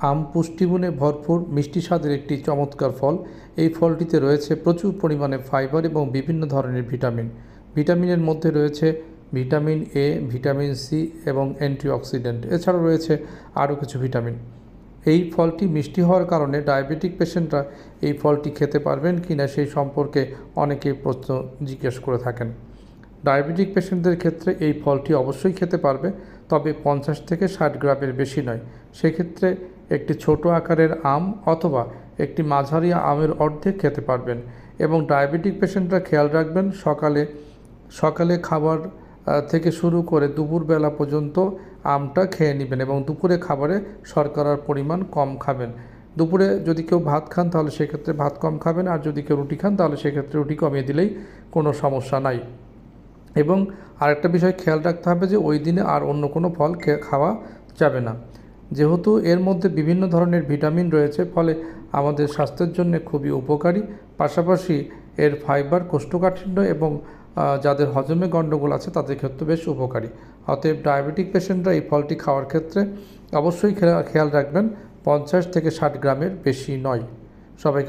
আম পুষ্টিগুণে ভরপুর, মিষ্টি স্বাদের একটি চমৎকার ফল। এই ফলটিতে রয়েছে প্রচুর পরিমাণে ফাইবার এবং বিভিন্ন ধরনের ভিটামিন। ভিটামিনের মধ্যে রয়েছে ভিটামিন এ, ভিটামিন সি এবং অ্যান্টিঅক্সিডেন্ট। এছাড়াও রয়েছে আরও কিছু ভিটামিন। এই ফলটি মিষ্টি হওয়ার কারণে ডায়াবেটিক পেশেন্টরা এই ফলটি খেতে পারবেন কি না সেই সম্পর্কে অনেকেই প্রশ্ন জিজ্ঞেস করে থাকেন। ডায়াবেটিক পেশেন্টদের ক্ষেত্রে এই ফলটি অবশ্যই খেতে পারবে। তবে পঞ্চাশ থেকে ষাট গ্রামের বেশি নয়। সেক্ষেত্রে একটি ছোট আকারের আম অথবা একটি মাঝারি আমের অর্ধেক খেতে পারবেন এবং ডায়াবেটিক পেশেন্টরা খেয়াল রাখবেন, সকালে সকালে খাবার থেকে শুরু করে দুপুরবেলা পর্যন্ত আমটা খেয়ে নেবেন এবং দুপুরে খাবারে শর্করার পরিমাণ কম খাবেন। দুপুরে যদি কেউ ভাত খান তাহলে সেক্ষেত্রে ভাত কম খাবেন আর যদি কেউ রুটি খান তাহলে সেক্ষেত্রে রুটি কমিয়ে দিলেই কোনো সমস্যা নাই। এবং আরেকটা বিষয় খেয়াল রাখতে হবে যে ওই দিনে আর অন্য কোনো ফল খাওয়া যাবে না। যেহেতু এর মধ্যে বিভিন্ন ধরনের ভিটামিন রয়েছে, ফলে আমাদের স্বাস্থ্যের জন্য খুবই উপকারী। পাশাপাশি এর ফাইবার, কোষ্ঠকাঠিন্য এবং যাদের হজমে গণ্ডগোল আছে, তাদের ক্ষেত্রে বেশ উপকারী। অতএব ডায়াবেটিক পেশেন্টরা এই ফলটি খাওয়ার ক্ষেত্রে অবশ্যই খেয়া- খেয়াল রাখবেন। পঞ্চাশ থেকে ষাট গ্রামের বেশি নয়। সবাইকে